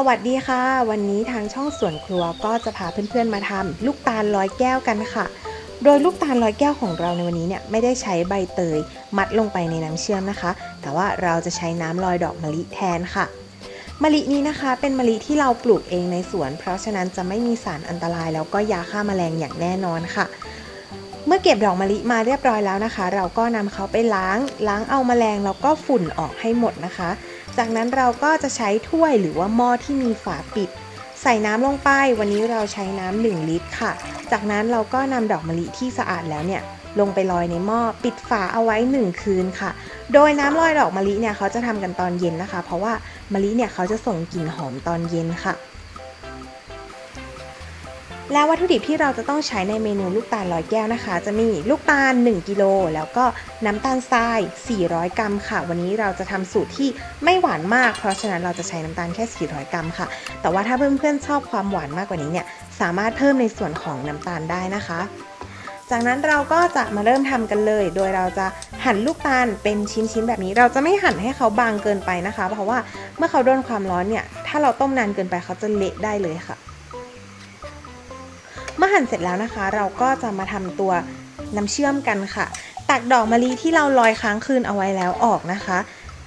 สวัสดีค่ะ วันนี้ทางช่องสวนครัวก็จะพาเพื่อนๆมาทำลูกตาลร้อยแก้วกันค่ะ โดยลูกตาลร้อยแก้วของเราในวันนี้เนี่ยไม่ได้ใช้ใบเตย มัดลงไปในน้ำเชื่อมนะคะ แต่ว่าเราจะใช้น้ำลอยดอกมะลิแทนค่ะมะลินี้นะคะเป็นมะลิที่เราปลูกเองในสวน เพราะฉะนั้นจะไม่มีสารอันตรายแล้วก็ยาฆ่าแมลงอย่างแน่นอนค่ะ เมื่อเก็บดอกมะลิมาเรียบร้อยแล้วนะคะ เราก็นำเขาไปล้างล้างเอาแมลงแล้วก็ฝุ่นออกให้หมดนะคะ จากนั้นเราก็จะใช้ถ้วยหรือว่าหม้อที่มีฝาปิด ใส่น้ำลงไป วันนี้เราใช้น้ำ1ลิตรค่ะ จากนั้นเราก็นำดอกมะลิที่สะอาดแล้วเนี่ยลงไปลอยในหม้อปิดฝาเอาไว้ 1 คืนค่ะ โดยน้ำลอยดอกมะลิเนี่ยเขาจะทำกันตอนเย็นนะคะ เพราะว่ามะลิเนี่ยเขาจะส่งกลิ่นหอมตอนเย็นค่ะ และวัตถุดิบที่เราจะต้องใช้ในเมนูลูกตาลร้อยแก้วนะคะ จะมีลูกตาล 1กิโลแล้วก็น้ำตาลทราย 400 กรัมค่ะ วันนี้เราจะทำสูตรที่ไม่หวานมาก เพราะฉะนั้นเราจะใช้น้ำตาลแค่ 400 กรัมค่ะ แต่ว่าถ้าเพื่อนๆชอบความหวานมากกว่านี้เนี่ยสามารถเพิ่มในส่วนของน้ำตาลได้นะคะ จากนั้นเราก็จะมาเริ่มทำกันเลย โดยเราจะหั่นลูกตาลเป็นชิ้นๆแบบนี้ เราจะไม่หั่นให้เขาบางเกินไปนะคะ เพราะว่าเมื่อเขาโดนความร้อนเนี่ย ถ้าเราต้มนานเกินไปเขาจะเละได้เลยค่ะ เมื่อหั่นเสร็จแล้วนะคะ เราก็จะมาทำตัวน้ำเชื่อมกันค่ะ ตักดอกมะลิที่เราลอยค้างคืนเอาไว้แล้วออกนะคะ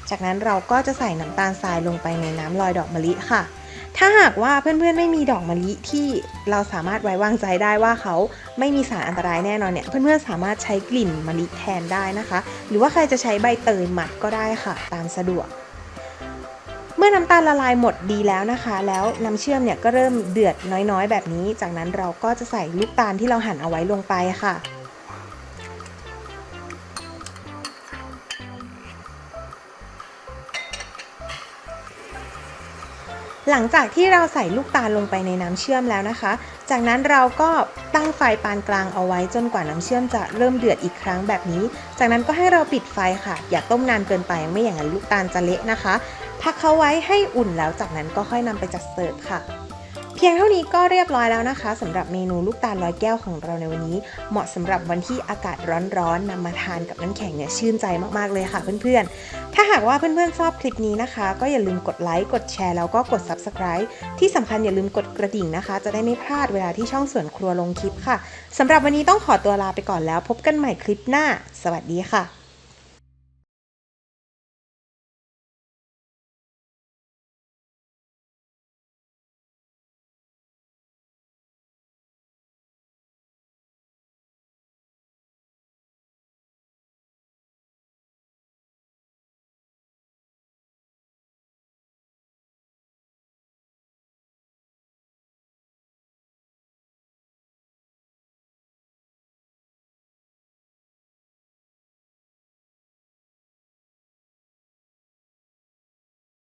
จากนั้นเราก็จะใส่น้ำตาลทรายลงไปในน้ำลอยดอกมะลิค่ะ ถ้าหากว่าเพื่อนๆไม่มีดอกมะลิที่เราสามารถไว้วางใจได้ว่าเขาไม่มีสารอันตรายแน่นอนเนี่ย เพื่อนๆสามารถใช้กลิ่นมะลิแทนได้นะคะ หรือว่าใครจะใช้ใบเตยหมัดก็ได้ค่ะ ตามสะดวก เมื่อน้ำตาลละลายหมดดีแล้วนะคะ แล้วน้ำเชื่อมเนี่ยก็เริ่มเดือดน้อยๆ แบบนี้ จากนั้นเราก็จะใส่ลูกตาลที่เราหั่นเอาไว้ลงไปค่ะหลังจากที่เราใส่ลูกตาลลงไปในน้ำเชื่อมแล้วนะคะ จากนั้นเราก็ตั้งไฟปานกลางเอาไว้จนกว่าน้ำเชื่อมจะเริ่มเดือดอีกครั้งแบบนี้ จากนั้นก็ให้เราปิดไฟค่ะ อย่าต้มนานเกินไปไม่อย่างนั้นลูกตาลจะเละนะคะ พักเขาไว้ให้อุ่นแล้วจากนั้นก็ค่อยนำไปจัดเสิร์ฟค่ะ เพียงเท่านี้ก็เรียบร้อยแล้วนะคะสำหรับเมนูลูกตาลร้อยแก้วของเราในวันนี้ เหมาะสำหรับวันที่อากาศร้อนๆนำมาทานกับน้ำแข็งเนี่ยชื่นใจมากๆเลยค่ะเพื่อนๆ ถ้าหากว่าเพื่อนๆชอบคลิปนี้นะคะ ก็อย่าลืมกดไลค์กดแชร์แล้วก็กด Subscribe ที่สำคัญอย่าลืมกดกระดิ่งนะคะ จะได้ไม่พลาดเวลาที่ช่องสวนครัวลงคลิปค่ะสำหรับวันนี้ต้องขอตัวลาไปก่อนแล้ว พบกันใหม่คลิปหน้า สวัสดีค่ะ